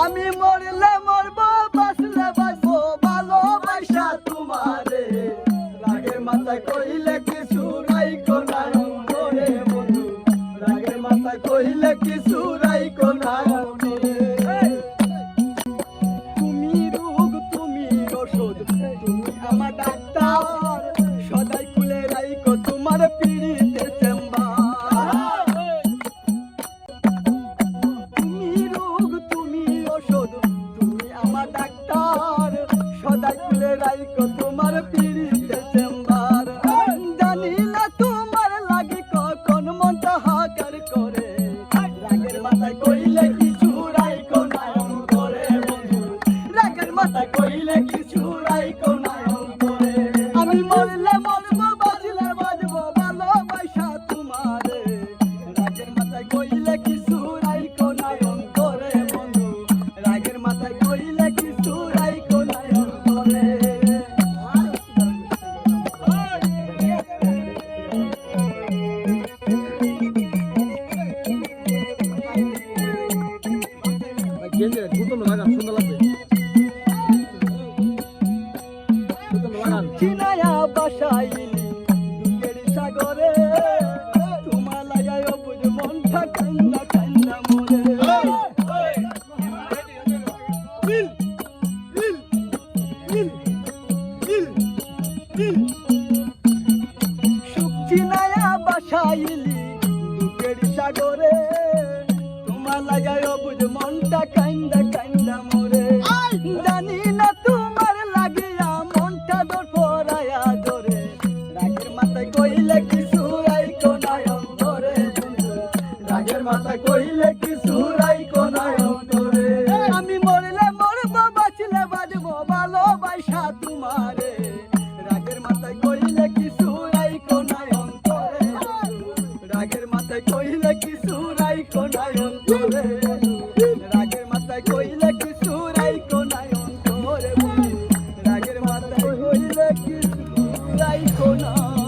আমি মরলে মরবো, বাঁচলে বাঁচবো, ভালোবাসা তোমারে। রাগের মাথায় কইলে কিছু রাইকো না অন্তরে বন্ধু। রাগের মাথায় কইলে কিছু রাইকো না অন্তরে তুমি রোগ, তুমি আমার ডাক্তার। সদাই রাইকো তোমার পিড়িতে ডাক্তার সদাই খুলে রাইকো তোমার পিড়িতে চেম্বার। জানি না তোমার লাগে কখন মনটা হাকার করে। রাগের মাথায় কইলে আমি মরলে গেঞ্জে দুটো লাগান সুন্দর লাগবে। দুটো লাগান চিনায়া বাসাইলি দুঃখের সাগরে। তোমার লাগায় বুঝ মনটা কান্দা কান্দা মরে। সুখ চিনায়া বাসাইলি দুঃখের সাগরে। তোমার লাগায় বুঝ মনটা মাথায় কইলে কিছু রাইকো নাই অন্তরে? আমি মরলে মরবো বাঁচলে বাঁচবো ভালোবাসা তোমারে। রাগের